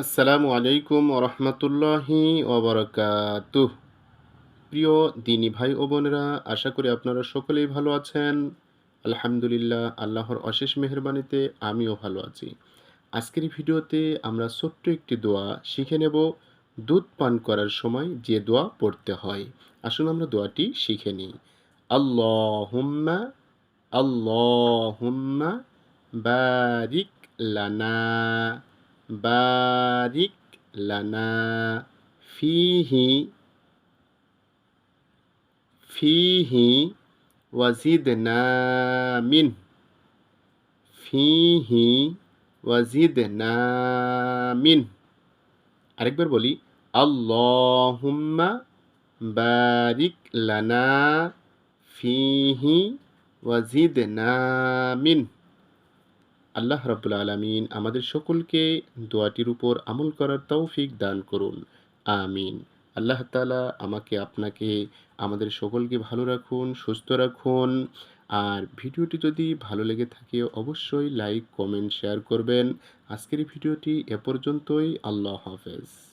আসসালামু আলাইকুম রহমতুল্লাহি ওবরাকাতুহ। প্রিয় দিনী ভাই ও বোনেরা, আশা করি আপনারা সকলেই ভালো আছেন। আলহামদুলিল্লাহ, আল্লাহর অশেষ মেহরবানিতে আমিও ভালো আছি। আজকের ভিডিওতে আমরা ছোট্ট একটি দোয়া শিখে নেব। দুধ পান করার সময় যে দোয়া পড়তে হয়। আসুন আমরা দোয়াটি শিখে নিই। আল্লাহুম্মা আল্লাহুম্মা বারিক লানা। বারিক লানা ফিহি ফিহি ওয়াজিদনা মিন, ফিহি ওয়াজিদনা মিন। আরেকবার বলি, আল্লাহুম্মা বারিক লানা ফিহি ওয়াজিদনা মিন। আল্লাহ রাবুল আলমিন আমাদের সকলকে দোয়াটির উপর আমল করার তৌফিক দান করুন। আমিন। আল্লাহ তালা আমাকে, আপনাকে, আমাদের সকলকে ভালো রাখুন, সুস্থ রাখুন। আর ভিডিওটি যদি ভালো লেগে থাকে, অবশ্যই লাইক, কমেন্ট, শেয়ার করবেন। আজকের ভিডিওটি এ পর্যন্তই। আল্লাহ হাফেজ।